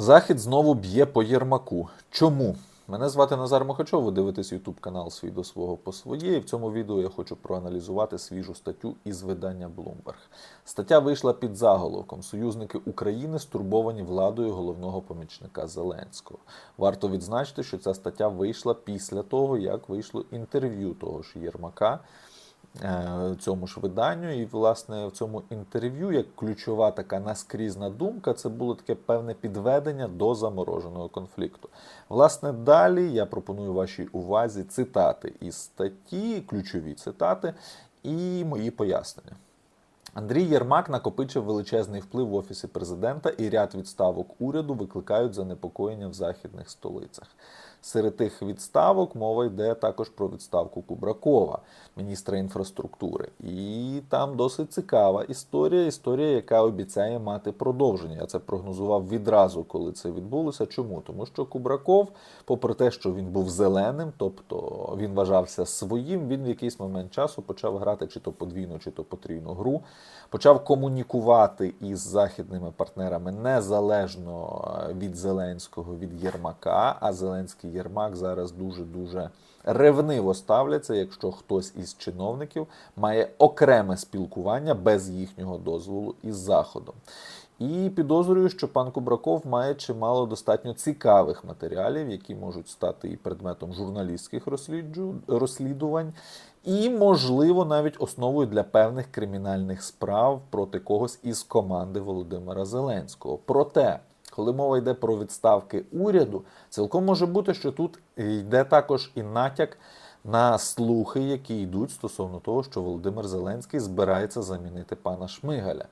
Захід знову б'є по Єрмаку. Чому? Мене звати Назар Мохачов, ви дивитесь YouTube канал Свій до свого по своє. І в цьому відео я хочу проаналізувати свіжу статтю із видання Bloomberg. Стаття вийшла під заголовком Союзники України стурбовані владою головного помічника Зеленського. Варто відзначити, що ця стаття вийшла після того, як вийшло інтерв'ю того ж Єрмака цьому ж виданню. І, власне, в цьому інтерв'ю, як ключова така наскрізна думка, це було таке певне підведення до замороженого конфлікту. Власне, далі я пропоную вашій увазі цитати із статті, ключові цитати і мої пояснення. Андрій Єрмак накопичив величезний вплив в офісі президента, і ряд відставок уряду викликають занепокоєння в західних столицях. Серед тих відставок мова йде також про відставку Кубракова, міністра інфраструктури. І там досить цікава історія. Історія, яка обіцяє мати продовження. Я це прогнозував відразу, коли це відбулося. Чому? Тому що Кубраков, попри те, що він був зеленим, тобто він вважався своїм, він в якийсь момент часу почав грати чи то подвійну, чи то потрійну гру, почав комунікувати із західними партнерами незалежно від Зеленського, від Єрмака. А Зеленський Єрмак зараз дуже дуже ревниво ставляться, якщо хтось із чиновників має окреме спілкування без їхнього дозволу із Заходом. І підозрюю, що пан Кубраков має чимало достатньо цікавих матеріалів, які можуть стати і предметом журналістських розслідувань, і, можливо, навіть основою для певних кримінальних справ проти когось із команди Володимира Зеленського. Проте, коли мова йде про відставки уряду, цілком може бути, що тут йде також і натяк на слухи, які йдуть стосовно того, що Володимир Зеленський збирається замінити пана Шмигаля.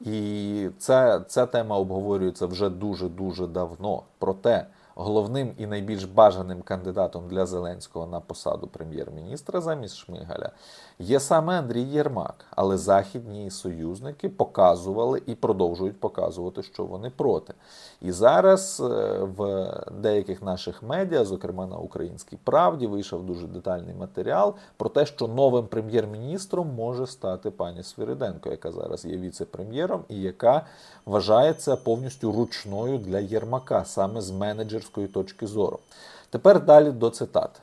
І ця, ця тема обговорюється вже дуже дуже давно. Проте головним і найбільш бажаним кандидатом для Зеленського на посаду прем'єр-міністра замість Шмигаля є саме Андрій Єрмак. Але західні союзники показували і продовжують показувати, що вони проти. І зараз е, в деяких наших медіа, зокрема на Українській правді, вийшов дуже детальний матеріал про те, що новим прем'єр-міністром може стати пані Свириденко, яка зараз є віце-прем'єром і яка вважається повністю ручною для Єрмака, саме з менеджерської точки зору. Тепер далі до цитат.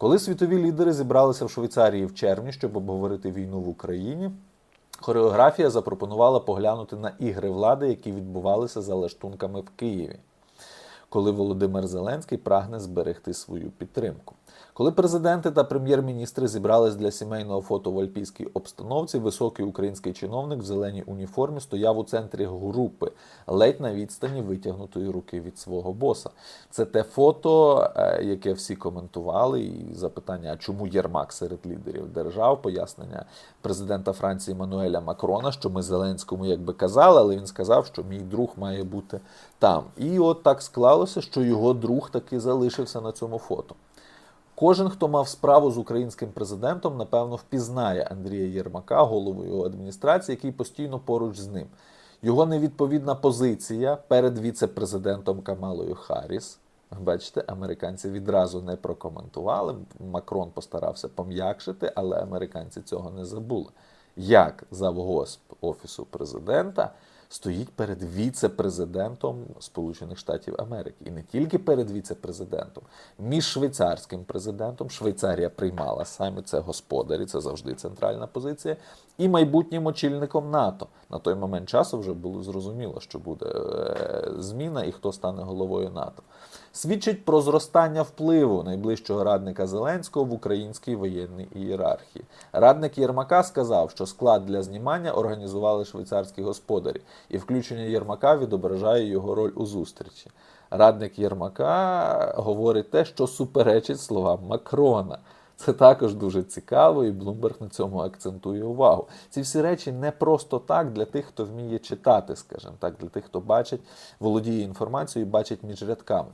Коли світові лідери зібралися в Швейцарії в червні, щоб обговорити війну в Україні, хореографія запропонувала поглянути на ігри влади, які відбувалися за лаштунками в Києві, коли Володимир Зеленський прагне зберегти свою підтримку. Коли президенти та прем'єр-міністри зібрались для сімейного фото в альпійській обстановці, високий український чиновник в зеленій уніформі стояв у центрі групи, ледь на відстані витягнутої руки від свого боса. Це те фото, е, яке всі коментували, і запитання, а чому Єрмак серед лідерів держав, пояснення президента Франції Мануеля Макрона, що ми Зеленському якби казали, але він сказав, що мій друг має бути там. І от так склалося, що його друг таки залишився на цьому фото. Кожен, хто мав справу з українським президентом, напевно, впізнає Андрія Єрмака, голову його адміністрації, який постійно поруч з ним. Його невідповідна позиція перед віце-президентом Камалою Харріс. Бачите, американці відразу не прокоментували. Макрон постарався пом'якшити, але американці цього не забули. Як завгосп Офісу президента стоїть перед віце-президентом Сполучених Штатів Америки. І не тільки перед віце-президентом, між швейцарським президентом. Швейцарія приймала саме це господарі, це завжди центральна позиція, і майбутнім очільником НАТО. На той момент часу вже було зрозуміло, що буде е, зміна і хто стане головою НАТО. Свідчить про зростання впливу найближчого радника Зеленського в українській воєнній ієрархії. Радник Єрмака сказав, що склад для знімання організували швейцарські господарі, і включення Єрмака відображає його роль у зустрічі. Радник Єрмака говорить те, що суперечить словам Макрона. Це також дуже цікаво, і Блумберг на цьому акцентує увагу. Ці всі речі не просто так для тих, хто вміє читати, скажімо так, для тих, хто бачить, володіє інформацією і бачить між рядками.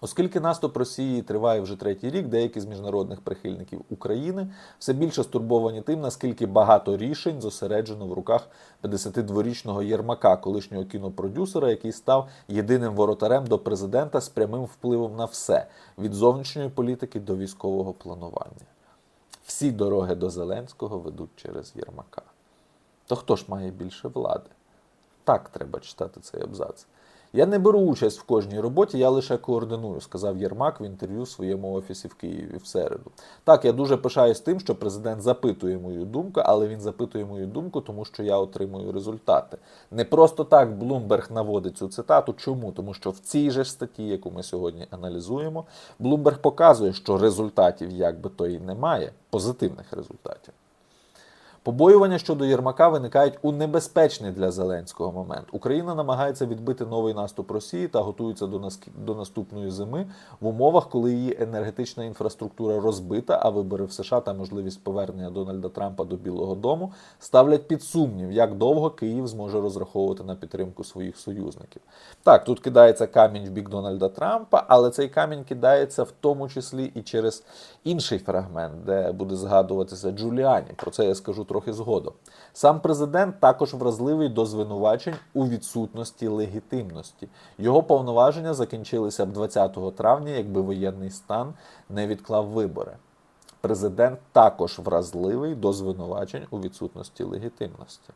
Оскільки наступ Росії триває вже третій рік, деякі з міжнародних прихильників України все більше стурбовані тим, наскільки багато рішень зосереджено в руках 52-річного Єрмака, колишнього кінопродюсера, який став єдиним воротарем до президента з прямим впливом на все від зовнішньої політики до військового планування. Всі дороги до Зеленського ведуть через Єрмака. То хто ж має більше влади? Так треба читати цей абзац. Я не беру участь в кожній роботі, я лише координую, сказав Єрмак в інтерв'ю в своєму офісі в Києві в середу. Так, я дуже пишаюсь тим, що президент запитує мою думку, але він запитує мою думку, тому що я отримую результати. Не просто так Блумберг наводить цю цитату. Чому? Тому що в цій же статті, яку ми сьогодні аналізуємо, Блумберг показує, що результатів як би то і немає, позитивних результатів. Побоювання щодо Єрмака виникають у небезпечний для Зеленського момент. Україна намагається відбити новий наступ Росії та готується до, нас... до наступної зими в умовах, коли її енергетична інфраструктура розбита, а вибори в США та можливість повернення Дональда Трампа до Білого Дому ставлять під сумнів, як довго Київ зможе розраховувати на підтримку своїх союзників. Так, тут кидається камінь в бік Дональда Трампа, але цей камінь кидається в тому числі і через інший фрагмент, де буде згадуватися Джуліані. Про це я скажу трохи згодом. Сам президент також вразливий до звинувачень у відсутності легітимності. Його повноваження закінчилися б 20 травня, якби воєнний стан не відклав вибори. Президент також вразливий до звинувачень у відсутності легітимності.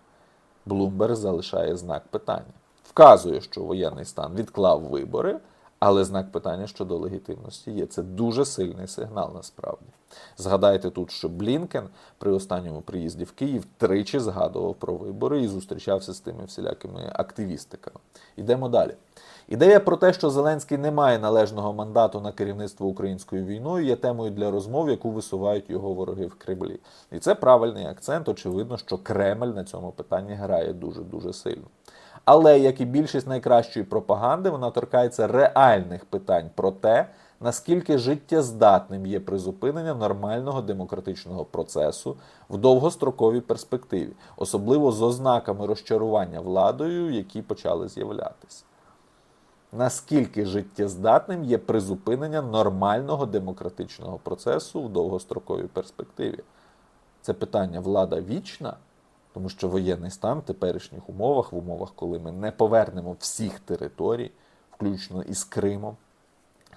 Блумберг залишає знак питання. Вказує, що воєнний стан відклав вибори, але знак питання щодо легітимності є. Це дуже сильний сигнал насправді. Згадайте тут, що Блінкен при останньому приїзді в Київ тричі згадував про вибори і зустрічався з тими всілякими активістиками. Йдемо далі. Ідея про те, що Зеленський не має належного мандату на керівництво українською війною, є темою для розмов, яку висувають його вороги в Кремлі. І це правильний акцент. Очевидно, що Кремль на цьому питанні грає дуже дуже сильно. Але як і більшість найкращої пропаганди, вона торкається реальних питань про те, наскільки життєздатним є призупинення нормального демократичного процесу в довгостроковій перспективі, особливо з ознаками розчарування владою, які почали з'являтися. Наскільки життєздатним є призупинення нормального демократичного процесу в довгостроковій перспективі? Це питання влада вічна, тому що воєнний стан в теперішніх умовах, в умовах, коли ми не повернемо всіх територій, включно із Кримом,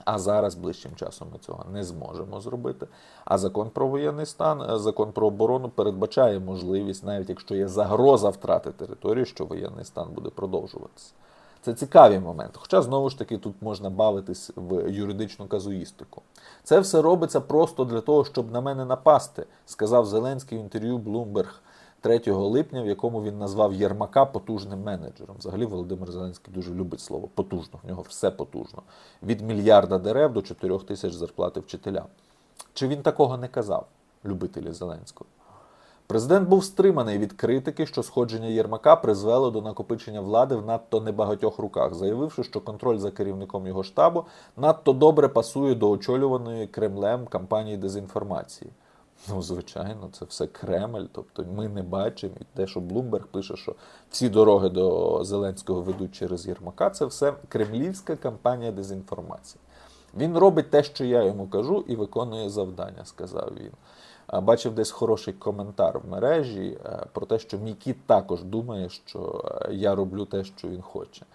а зараз ближчим часом ми цього не зможемо зробити. А закон про воєнний стан, е, закон про оборону передбачає можливість, навіть якщо є загроза втрати території, що воєнний стан буде продовжуватися. Це цікаві моменти. Хоча знову ж таки тут можна бавитись в юридичну казуїстику. Це все робиться просто для того, щоб на мене напасти, сказав Зеленський в інтерв'ю Bloomberg 3 липня, в якому він назвав Єрмака потужним менеджером. Взагалі Володимир Зеленський дуже любить слово потужно. В нього все потужно. Від мільярда дерев до 4 тисяч зарплати вчителям. Чи він такого не казав, любителі Зеленського? Президент був стриманий від критики, що сходження Єрмака призвело до накопичення влади в надто небагатьох руках, заявивши, що контроль за керівником його штабу надто добре пасує до очолюваної Кремлем кампанії дезінформації. Ну, звичайно, це все Кремль. Тобто ми не бачимо і те, що Блумберг пише, що всі дороги до Зеленського ведуть через Єрмака. Це все кремлівська кампанія дезінформації. Він робить те, що я йому кажу, і виконує завдання, сказав він. Бачив десь хороший коментар в мережі е, про те, що мій кіт також думає, що е, я роблю те, що він хоче.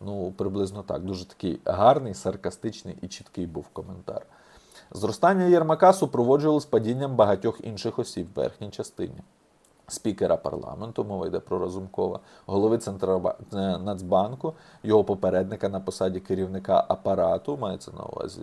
Ну, приблизно так. Дуже такий гарний, саркастичний і чіткий був коментар. Зростання Єрмака супроводжувалось падінням багатьох інших осіб в верхній частині. Спікера парламенту, мова йде про Разумкова, голови Центраба- е, Нацбанку, його попередника на посаді керівника апарату, мається на увазі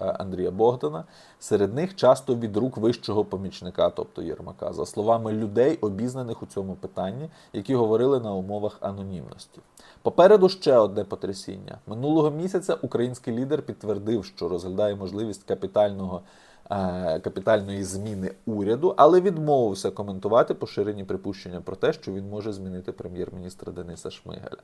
е, Андрія Богдана. Серед них часто від рук вищого помічника, тобто Єрмака, за словами людей, обізнаних у цьому питанні, які говорили на умовах анонімності. Попереду ще одне потрясіння. Минулого місяця український лідер підтвердив, що розглядає можливість капітального капітальної зміни уряду, але відмовився коментувати поширені припущення про те, що він може змінити прем'єр-міністра Дениса Шмигаля.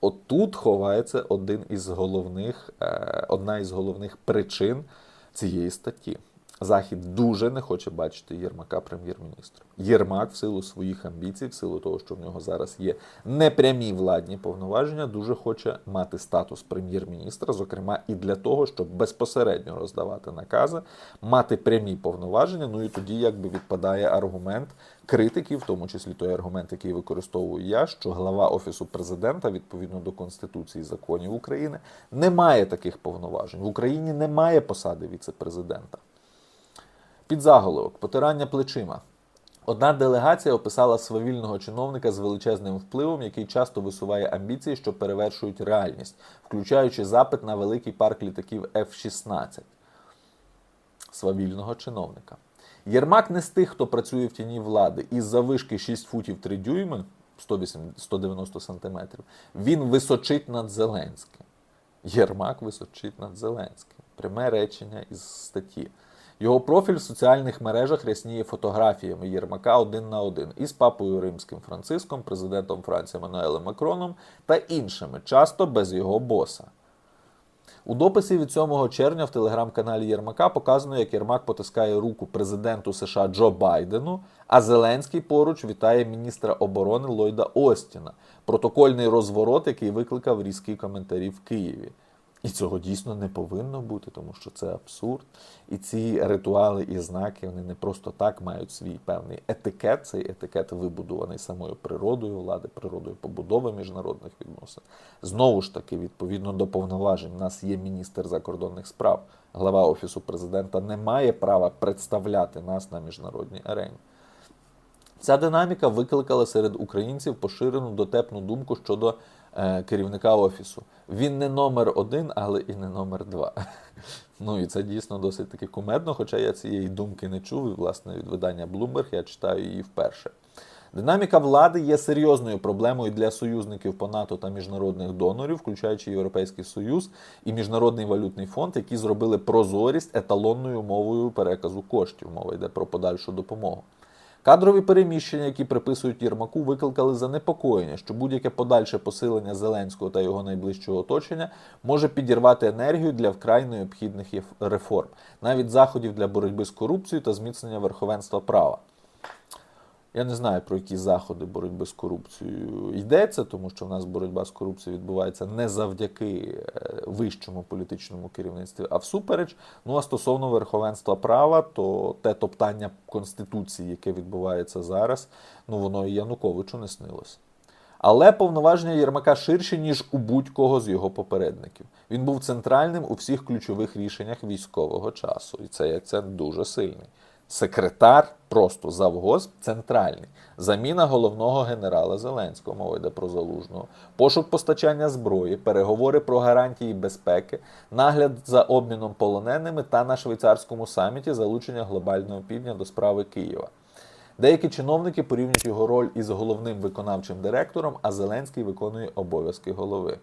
Отут ховається один із головних, е, одна із головних причин цієї статті. Захід дуже не хоче бачити Єрмака прем'єр-міністром. Єрмак, в силу своїх амбіцій, в силу того, що в нього зараз є непрямі владні повноваження, дуже хоче мати статус прем'єр-міністра, зокрема і для того, щоб безпосередньо роздавати накази, мати прямі повноваження. Ну і тоді якби відпадає аргумент критиків, в тому числі той аргумент, який використовую я, що глава офісу президента, відповідно до конституції законів України, не має таких повноважень. В Україні немає посади віце-президента. Під заголовок потирання плечима. Одна делегація описала свавільного чиновника з величезним впливом, який часто висуває амбіції, що перевершують реальність, включаючи запит на великий парк літаків F-16 свавільного чиновника. Єрмак не з тих, хто працює в тіні влади, із завишки 6 футів 3 дюйми 108 190 сантиметрів. Він височить над Зеленським. Єрмак височить над Зеленським. Пряме речення із статті. Його профіль в соціальних мережах рясніє фотографіями Єрмака один на один із папою Римським Франциском, президентом Франції Мануелем Макроном та іншими, часто без його боса. У дописі від 7 червня в телеграм-каналі Єрмака показано, як Єрмак потискає руку президенту США Джо Байдену, а Зеленський поруч вітає міністра оборони Ллойда Остіна. Протокольний розворот, який викликав різкі коментарі в Києві. І цього дійсно не повинно бути, тому що це абсурд. І ці ритуали і знаки вони не просто так мають свій певний етикет. Цей етикет вибудований самою природою влади, природою побудови міжнародних відносин. Знову ж таки, відповідно до повноважень, у нас є міністр закордонних справ. Глава офісу президента не має права представляти нас на міжнародній арені. Ця динаміка викликала серед українців поширену дотепну думку щодо керівника офісу. Він не номер один, але і не номер два. Ну і це дійсно досить таки кумедно, хоча я цієї думки не чув, і власне від видання Bloomberg я читаю її вперше. Динаміка влади є серйозною проблемою для союзників по НАТО та міжнародних донорів, включаючи Європейський Союз і Міжнародний валютний фонд, які зробили прозорість еталонною мовою переказу коштів. Мова йде про подальшу допомогу. Кадрові переміщення, які приписують Єрмаку, викликали занепокоєння, що будь-яке подальше посилення Зеленського та його найближчого оточення може підірвати енергію для вкрай необхідних реформ, навіть заходів для боротьби з корупцією та зміцнення верховенства права. Я не знаю, про які заходи боротьби з корупцією йдеться, тому що в нас боротьба з корупцією відбувається не завдяки е, вищому політичному керівництві, а всупереч. Ну а стосовно верховенства права, то те топтання конституції, яке відбувається зараз, ну воно і Януковичу не снилось. Але повноваження Єрмака ширші, ніж у будь-кого з його попередників. Він був центральним у всіх ключових рішеннях військового часу, і цей акцент дуже сильний. Секретар просто завгосп центральний. Заміна головного генерала Зеленського, мова йде про залужного, пошук постачання зброї, переговори про гарантії безпеки, нагляд за обміном полоненими та на швейцарському саміті залучення глобального півдня до справи Києва. Деякі чиновники порівнюють його роль із головним виконавчим директором, а Зеленський виконує обов'язки голови.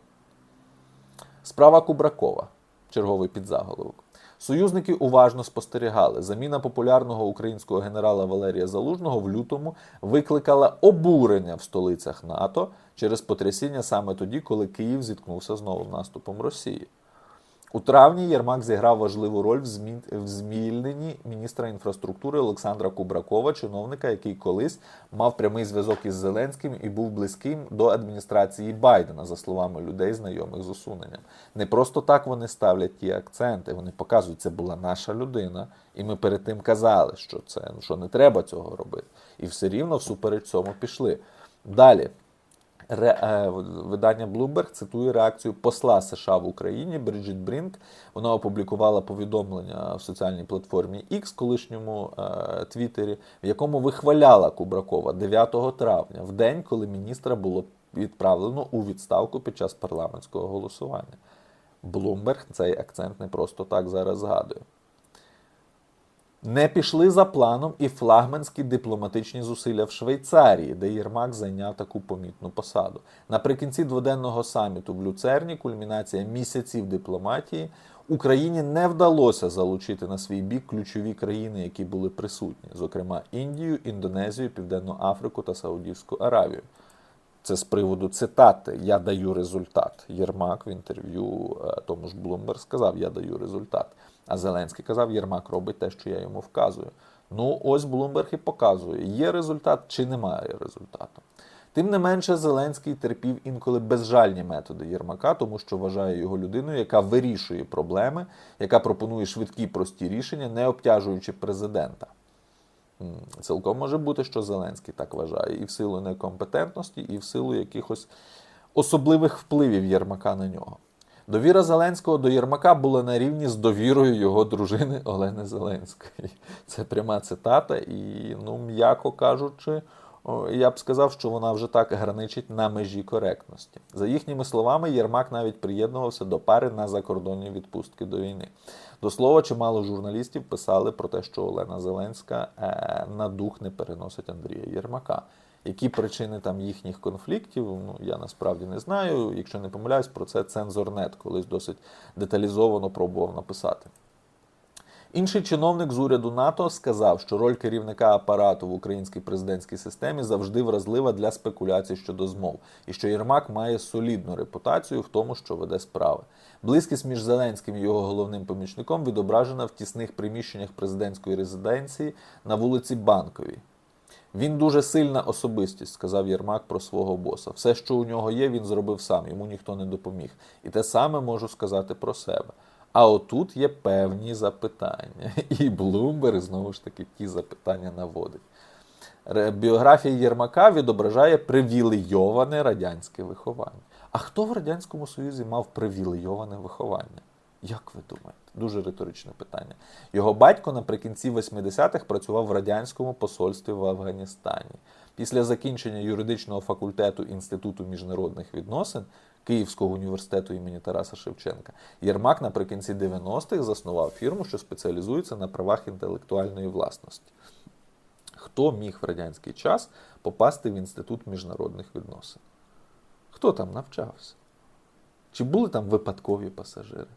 Справа Кубракова. Черговий підзаголовок. Союзники уважно спостерігали. Заміна популярного українського генерала Валерія Залужного в лютому викликала обурення в столицях НАТО через потрясіння саме тоді, коли Київ зіткнувся з новим наступом Росії. У травні Єрмак зіграв важливу роль в, змільненні міністра інфраструктури Олександра Кубракова, чиновника, який колись мав прямий зв'язок із Зеленським і був близьким до адміністрації Байдена, за словами людей, знайомих з усуненням. Не просто так вони ставлять ті акценти. Вони показують, це була наша людина, і ми перед тим казали, що це що не треба цього робити. І все рівно всупереч цьому пішли. Далі. Ре, е, видання Bloomberg цитує реакцію посла США в Україні Бриджит Брінк. Вона опублікувала повідомлення в соціальній платформі X, колишньому е, Твіттері, в якому вихваляла Кубракова 9 травня, в день, коли міністра було відправлено у відставку під час парламентського голосування. Bloomberg цей акцент не просто так зараз згадує. Не пішли за планом і флагманські дипломатичні зусилля в Швейцарії, де Єрмак зайняв таку помітну посаду. Наприкінці дводенного саміту в Люцерні, кульмінація місяців дипломатії, Україні не вдалося залучити на свій бік ключові країни, які були присутні, зокрема Індію, Індонезію, Південну Африку та Саудівську Аравію. Це з приводу цитати Я даю результат. Єрмак в інтерв'ю е, тому ж Блумберг сказав Я даю результат. А Зеленський казав, Єрмак робить те, що я йому вказую. Ну, ось Блумберг і показує, є результат чи немає результату. Тим не менше, Зеленський терпів інколи безжальні методи Єрмака, тому що вважає його людиною, яка вирішує проблеми, яка пропонує швидкі прості рішення, не обтяжуючи президента. Цілком може бути, що Зеленський так вважає, і в силу некомпетентності, і в силу якихось особливих впливів Єрмака на нього. Довіра Зеленського до Єрмака була на рівні з довірою його дружини Олени Зеленської. Це пряма цитата, і, ну, м'яко кажучи, я б сказав, що вона вже так граничить на межі коректності. За їхніми словами, Єрмак навіть приєднувався до пари на закордонні відпустки до війни. До слова, чимало журналістів писали про те, що Олена Зеленська е, на дух не переносить Андрія Єрмака. Які причини там їхніх конфліктів, ну я насправді не знаю. Якщо не помиляюсь, про це цензорнет колись досить деталізовано пробував написати. Інший чиновник з уряду НАТО сказав, що роль керівника апарату в українській президентській системі завжди вразлива для спекуляцій щодо змов, і що Єрмак має солідну репутацію в тому, що веде справи. Близькість між Зеленським і його головним помічником відображена в тісних приміщеннях президентської резиденції на вулиці Банковій. Він дуже сильна особистість, сказав Єрмак про свого боса. Все, що у нього є, він зробив сам, йому ніхто не допоміг. І те саме можу сказати про себе. А отут є певні запитання. І Блумберг знову ж таки ті запитання наводить. Біографія Єрмака відображає привілейоване радянське виховання. А хто в Радянському Союзі мав привілейоване виховання? Як ви думаєте? Дуже риторичне питання. Його батько наприкінці 80-х працював в радянському посольстві в Афганістані. Після закінчення юридичного факультету Інституту міжнародних відносин Київського університету імені Тараса Шевченка Єрмак наприкінці 90-х заснував фірму, що спеціалізується на правах інтелектуальної власності. Хто міг в радянський час попасти в Інститут міжнародних відносин? Хто там навчався? Чи були там випадкові пасажири?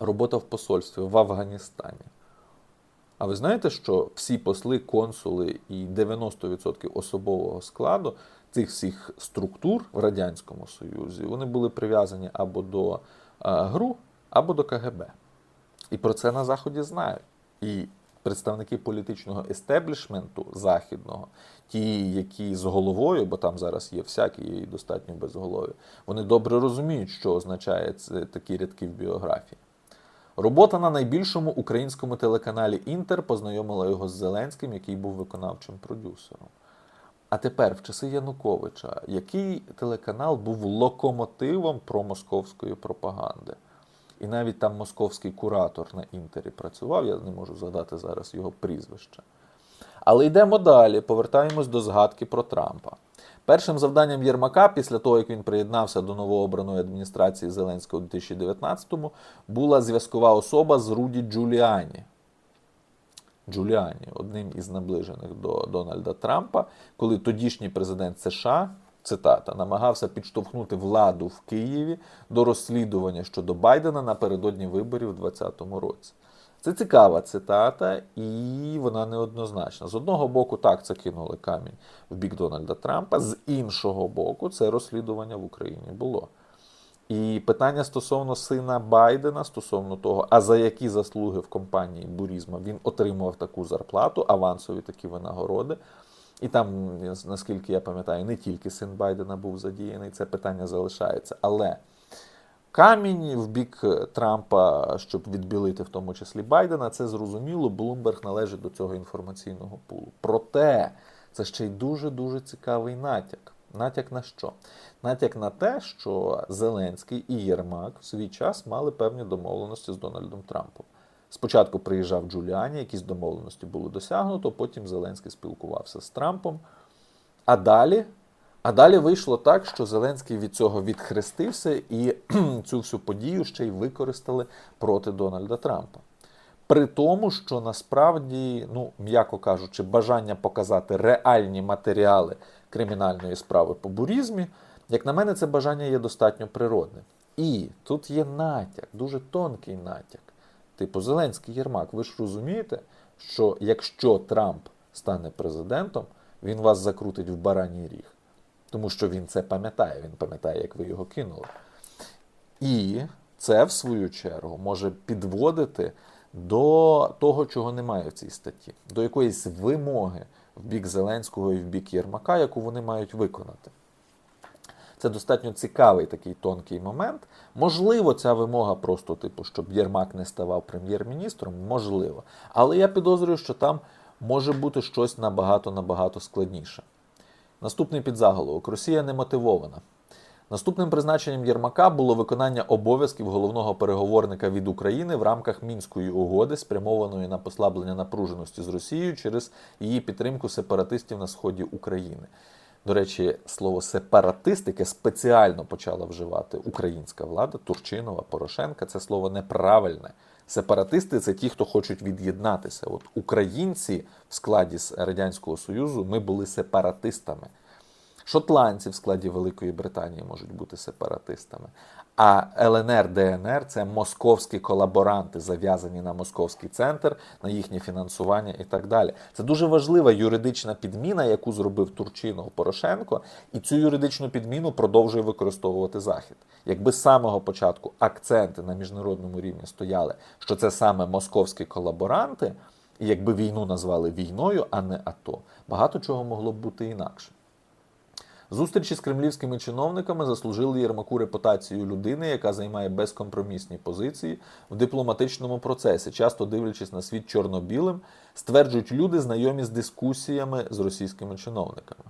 Робота в посольстві в Афганістані. А ви знаєте, що всі посли, консули і 90% особового складу цих всіх структур в Радянському Союзі вони були прив'язані або до е, ГРУ, або до КГБ. І про це на Заході знають. І представники політичного естеблішменту західного, ті, які з головою, бо там зараз є всякі і достатньо безголові, вони добре розуміють, що означає такі рядки в біографії. Робота на найбільшому українському телеканалі Інтер познайомила його з Зеленським, який був виконавчим продюсером. А тепер, в часи Януковича, який телеканал був локомотивом промосковської пропаганди? І навіть там московський куратор на інтері працював, я не можу згадати зараз його прізвище. Але йдемо далі, повертаємось до згадки про Трампа. Першим завданням Єрмака, після того, як він приєднався до новообраної адміністрації Зеленського у 2019-му, була зв'язкова особа з Руді Джуліані. Джуліані, одним із наближених до Дональда Трампа, коли тодішній президент США, цитата, намагався підштовхнути владу в Києві до розслідування щодо Байдена напередодні виборів у 2020 році. Це цікава цитата, і вона неоднозначна. З одного боку, так, це кинули камінь в бік Дональда Трампа, з іншого боку, це розслідування в Україні було. І питання стосовно сина Байдена, стосовно того, а за які заслуги в компанії Бурізма він отримував таку зарплату, авансові такі винагороди. І там, наскільки я пам'ятаю, не тільки син Байдена був задіяний, це питання залишається. Але камінь в бік Трампа, щоб відбілити в тому числі Байдена, це зрозуміло. Блумберг належить до цього інформаційного пулу. Проте це ще й дуже дуже цікавий натяк. Натяк на що? Натяк на те, що Зеленський і Єрмак в свій час мали певні домовленості з Дональдом Трампом. Спочатку приїжджав Джуліані, якісь домовленості були досягнуто, потім Зеленський спілкувався з Трампом. А далі, а далі вийшло так, що Зеленський від цього відхрестився і цю всю подію ще й використали проти Дональда Трампа. При тому, що насправді, ну, м'яко кажучи, бажання показати реальні матеріали кримінальної справи по бурізмі, як на мене, це бажання є достатньо природним. І тут є натяк, дуже тонкий натяк. Типу, Зеленський Єрмак, ви ж розумієте, що якщо Трамп стане президентом, він вас закрутить в бараній ріг. Тому що він це пам'ятає, він пам'ятає, як ви його кинули. І це, в свою чергу, може підводити до того, чого немає в цій статті, до якоїсь вимоги в бік Зеленського і в бік Єрмака, яку вони мають виконати. Це достатньо цікавий такий тонкий момент. Можливо, ця вимога просто, типу, щоб Єрмак не ставав прем'єр-міністром, можливо. Але я підозрюю, що там може бути щось набагато-набагато складніше. Наступний підзаголовок: Росія не мотивована. Наступним призначенням Єрмака було виконання обов'язків головного переговорника від України в рамках мінської угоди, спрямованої на послаблення напруженості з Росією через її підтримку сепаратистів на сході України. До речі, слово сепаратист, яке спеціально почала вживати українська влада, Турчинова, Порошенка, це слово неправильне. Сепаратисти це ті, хто хочуть від'єднатися. От українці в складі Радянського Союзу ми були сепаратистами. Шотландці в складі Великої Британії можуть бути сепаратистами. А ЛНР, ДНР це московські колаборанти, зав'язані на московський центр, на їхнє фінансування і так далі. Це дуже важлива юридична підміна, яку зробив Турчинов Порошенко, і цю юридичну підміну продовжує використовувати Захід. Якби з самого початку акценти на міжнародному рівні стояли, що це саме московські колаборанти, і якби війну назвали війною, а не АТО, багато чого могло б бути інакше. Зустрічі з кремлівськими чиновниками заслужили Єрмаку репутацію людини, яка займає безкомпромісні позиції в дипломатичному процесі, часто дивлячись на світ чорно-білим, стверджують люди, знайомі з дискусіями з російськими чиновниками.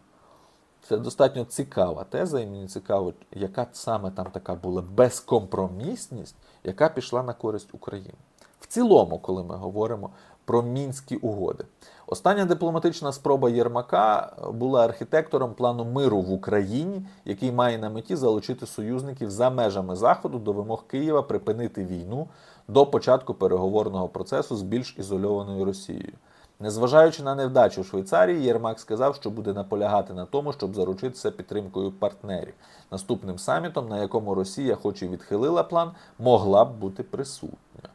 Це достатньо цікава теза, і мені цікаво, яка саме там така була безкомпромісність, яка пішла на користь України. В цілому, коли ми говоримо про мінські угоди, остання дипломатична спроба Єрмака була архітектором плану миру в Україні, який має на меті залучити союзників за межами заходу до вимог Києва припинити війну до початку переговорного процесу з більш ізольованою Росією. Незважаючи на невдачу Швейцарії, Єрмак сказав, що буде наполягати на тому, щоб заручитися підтримкою партнерів. Наступним самітом, на якому Росія, хоч і відхилила план, могла б бути присутня.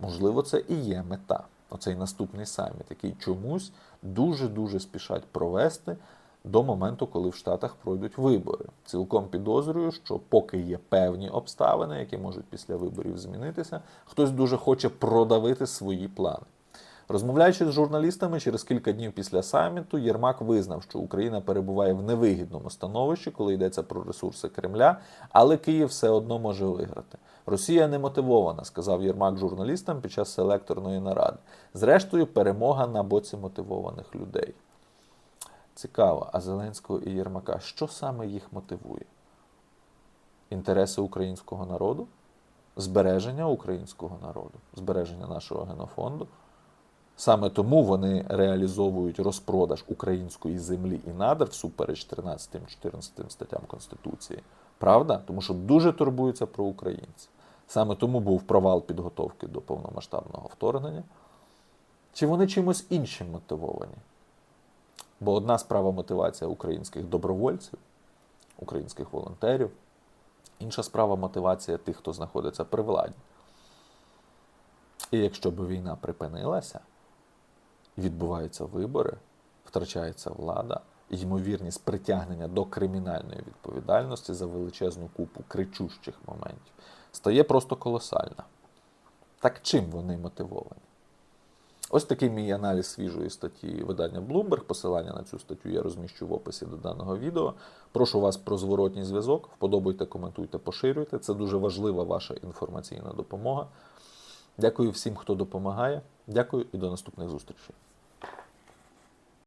Можливо, це і є мета. Оцей наступний саміт, який чомусь дуже-дуже спішать провести до моменту, коли в Штатах пройдуть вибори. Цілком підозрюю, що поки є певні обставини, які можуть після виборів змінитися, хтось дуже хоче продавити свої плани. Розмовляючи з журналістами через кілька днів після саміту, Єрмак визнав, що Україна перебуває в невигідному становищі, коли йдеться про ресурси Кремля, але Київ все одно може виграти. Росія не мотивована, сказав Єрмак журналістам під час селекторної наради. Зрештою, перемога на боці мотивованих людей. Цікаво, а Зеленського і Єрмака, що саме їх мотивує? Інтереси українського народу? Збереження українського народу, збереження нашого генофонду. Саме тому вони реалізовують розпродаж української землі і надр всупереч 13-14 статтям Конституції. Правда? Тому що дуже турбуються про українців. Саме тому був провал підготовки до повномасштабного вторгнення. Чи вони чимось іншим мотивовані? Бо одна справа мотивація українських добровольців, українських волонтерів, інша справа мотивація тих, хто знаходиться при владі. І якщо б війна припинилася, відбуваються вибори, втрачається влада, ймовірність притягнення до кримінальної відповідальності за величезну купу кричущих моментів стає просто колосальна. Так чим вони мотивовані? Ось такий мій аналіз свіжої статті видання Bloomberg. Посилання на цю статтю я розміщу в описі до даного відео. Прошу вас про зворотній зв'язок. Вподобайте, коментуйте, поширюйте. Це дуже важлива ваша інформаційна допомога. Дякую всім, хто допомагає. Дякую і до наступних зустрічей.